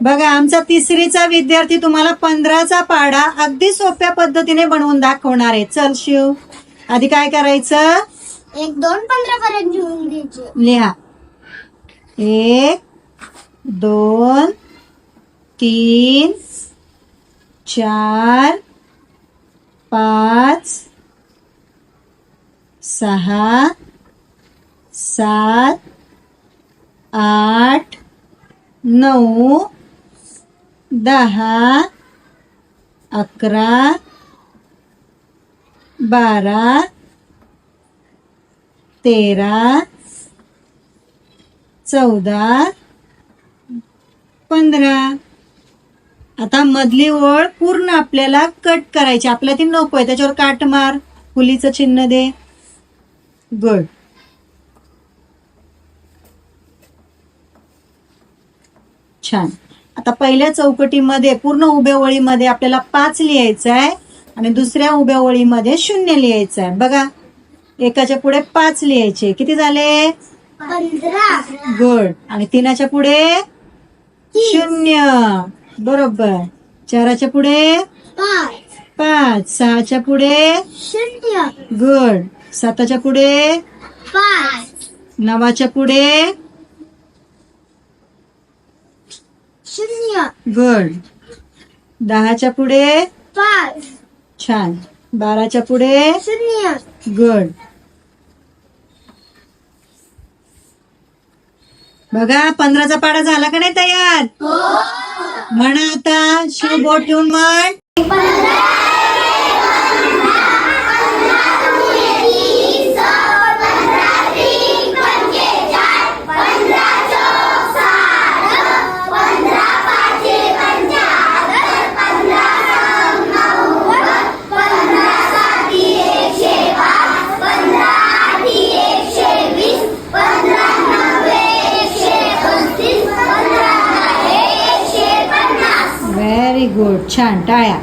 बघा आमचा तिसरीचा विद्यार्थी तुम्हाला पंधराचा पाडा अगदी सोप्या पद्धतीने बनवून दाखवणार आहे. चल शिव. आधी काय करायचं? एक दोन पंधरा पर्यंत घेऊन घ्यायचे. लिहा. एक दोन तीन चार पाच सहा सात आठ नऊ दहा अकरा बारा तेरा चौदा पंधरा. आता मधली ओळ पूर्ण आपल्याला कट करायची. आपल्याला ती नको आहे. त्याच्यावर काट मार. फुलीचं चिन्ह दे. गुड छान. आता पहिल्या चौकटीमध्ये पूर्ण उभ्या ओळीमध्ये आपल्याला पाच लिहायचं आहे आणि दुसऱ्या उभ्या ओळीमध्ये शून्य लिहायचं आहे बघा एकाच्या पुढे पाच लिहायचे. किती झाले? गुड. आणि तीनाच्या पुढे शून्य. बरोबर. चाराच्या पुढे पाच. पाच. सहाच्या पुढे शून्य. गुड. साताच्या पुढे पाच. नवाच्या पुढे शून्य गुड दहाच्या पुढे? पाच छान. बाराच्या पुढे? शून्य गुड बघा पंधराचा पाडा झाला का नाही तयार? म्हणा आता शिव बोट ठेवून म्हण व्हेरी गुड छान टाळ्या.